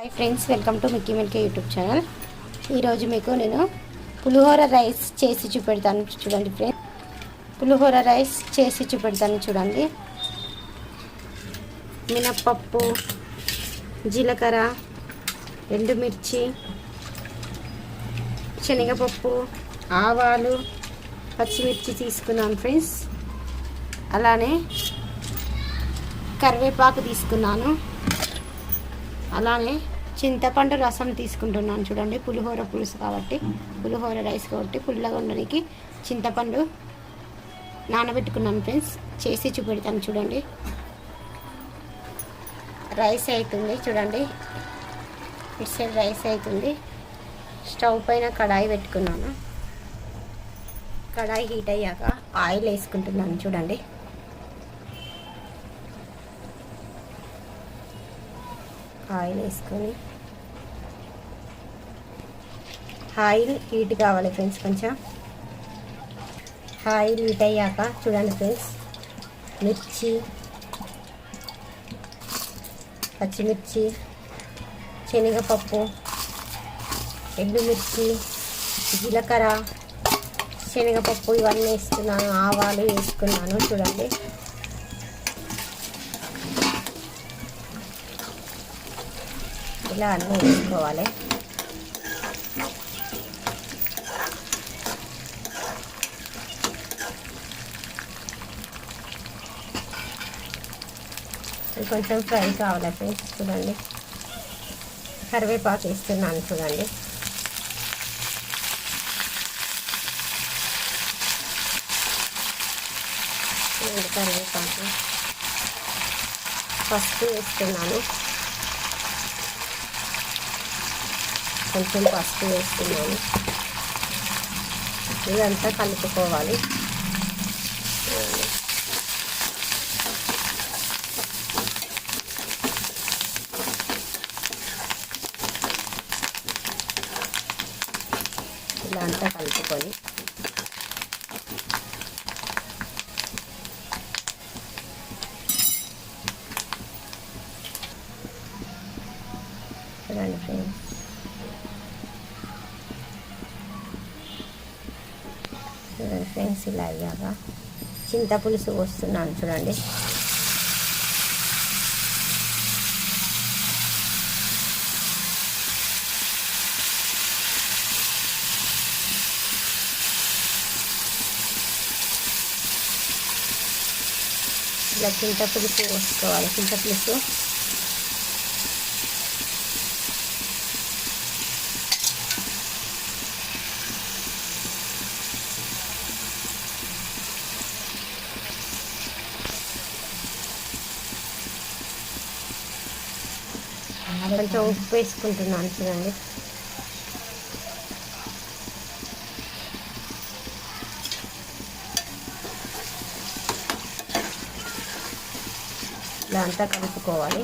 Hi friends welcome to Mickey Milky YouTube channel ఈరోజు మీకు నేను పులిహోర రైస్ చేసి చూపెడతాను చూడండి ఫ్రెండ్స్ పులిహోర రైస్ చేసి చూపెడతాను చూడండి. మినప్పప్పు జీలకర్ర ఎండుమిర్చి శనగపప్పు ఆవాలు పచ్చిమిర్చి తీసుకున్నాను ఫ్రెండ్స్ అలానే కరివేపాకు తీసుకున్నాను. అలానే చింతపండు రసం తీసుకుంటున్నాను చూడండి. పులిహోర పులుసు కాబట్టి పులిహోర రైస్ కాబట్టి పుల్లగా ఉండడానికి చింతపండు నానబెట్టుకున్నాను ఫ్రెండ్స్. చేసి చూపెడతాను చూడండి. రైస్ అవుతుంది చూడండి. ఇటు సైడ్ రైస్ అవుతుంది స్టవ్ పైన కడాయి పెట్టుకున్నాను. కడాయి హీట్ అయ్యాక ఆయిల్ వేసుకుంటున్నాను చూడండి. ఆయిల్ వేసుకొని ఆయిల్ హీట్ కావాలి ఫ్రెండ్స్ కొంచెం. ఆయిల్ హీట్ అయ్యాక చూడండి ఫ్రెండ్స్ మిర్చి. పచ్చిమిర్చి. శనగపప్పు. ఎండుమిర్చి జీలకర్ర. శనగపప్పు ఇవన్నీ వేస్తున్నాను ఆవాలు వేసుకున్నాను చూడండి. ఇలా అన్నీ వేసుకోవాలి. కొంచెం ఫ్రై కావాలి ఫ్రెండ్స్ చూడండి. కరివేపాకు వేస్తున్నాను చూడండి. చూడండి కరివేపాకు. పసుపు వేస్తున్నాను. కొంచెం పసుపు వేస్తున్నాను. ఇదంతా కలుపుకోవాలి. అంతా కలుపుకొని చూడండి ఫ్రెండ్స్ చూడండి ఫ్రెండ్స్ ఇలా అయ్యాక చింతపులుసు వస్తున్నాను చూడండి. ఇట్లా చింతపులుసు పోసుకోవాలి చింతపులుసు కొంచెం ఉప్పు వేసుకుంటున్నాను చూడండి. ఇలా అంతా కలుపుకోవాలి.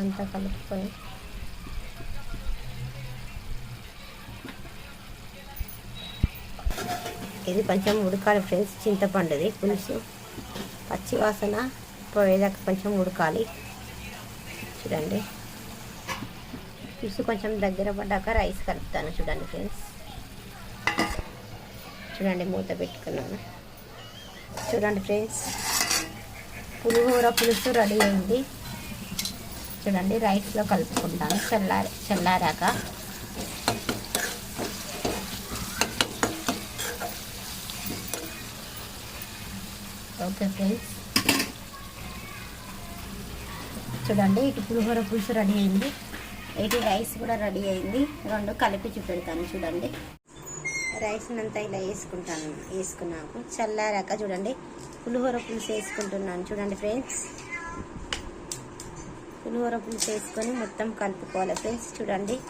అంతా కలుపుకొని ఇది కొంచెం ఉడకాలి ఫ్రెండ్స్ చింతపండుది పులుసు పచ్చి వాసన పోయేదాకా కొంచెం ఉడకాలి. చూడండి. పులుసు కొంచెం దగ్గర పడ్డాక రైస్ కలుపుతాను చూడండి ఫ్రెండ్స్. చూడండి మూత పెట్టుకున్నాను. చూడండి ఫ్రెండ్స్ పులిహోర పులుసు రెడీ అయింది. చూడండి రైస్లో కలుపుకుంటాను చల్లారి చల్లారాక. Okay friends. చూడండి ఇటు పులిహోర పులుసు రెడీ అయింది. ఇటు రైస్ కూడా రెడీ అయింది. రెండు కలిపి చూపెడతాను చూడండి. రైస్నంతా ఇలా వేసుకుంటాను. వేసుకున్నాక చల్లారాక చూడండి పులిహోర పులుసు వేసుకుంటున్నాను. చూడండి ఫ్రెండ్స్. పులిహోర పులుసు వేసుకొని మొత్తం కలుపుకోవాలి ఫ్రెండ్స్. చూడండి.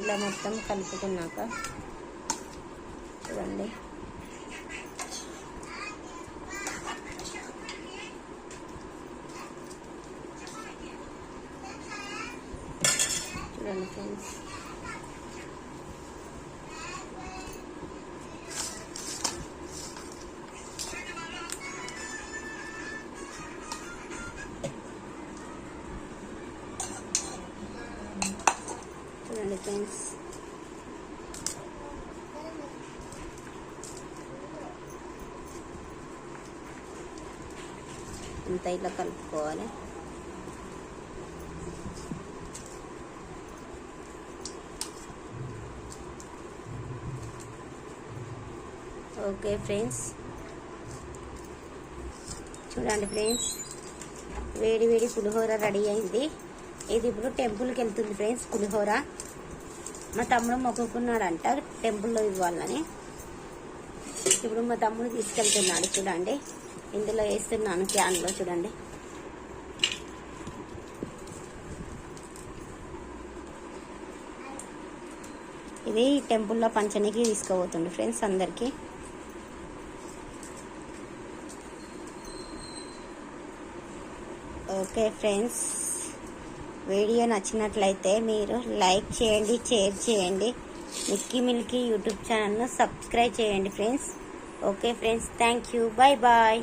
ఇలా మొత్తం కలుపుకున్నాక చూడండి. చూడండి ఫ్రెండ్స్ చూడండి ఫ్రెండ్స్ అంతా ఇలా కలుపుకోవాలి ఓకే ఫ్రెండ్స్ చూడండి ఫ్రెండ్స్ వేడి వేడి పులిహోర రెడీ అయింది. ఇది ఇప్పుడు టెంపుల్కి వెళ్తుంది ఫ్రెండ్స్ పులిహోర. మా తమ్ముడు మొక్కుకున్నాడంట టెంపుల్లో ఇవ్వాలని. ఇప్పుడు మా తమ్ముడు తీసుకెళ్తున్నాడు చూడండి. ఇందులో వేస్తున్నాను క్యాన్లో చూడండి. ఇది టెంపుల్లో పంచనికి తీసుకోబోతుంది ఫ్రెండ్స్ అందరికీ. Okay friends. వీడియో నచ్చినట్లయితే మీరు లైక్ చేయండి షేర్ చేయండి. మిక్కీ మిల్కీ యూట్యూబ్ ఛానల్ను సబ్స్క్రైబ్ చేయండి friends. Okay friends thank you. Bye bye.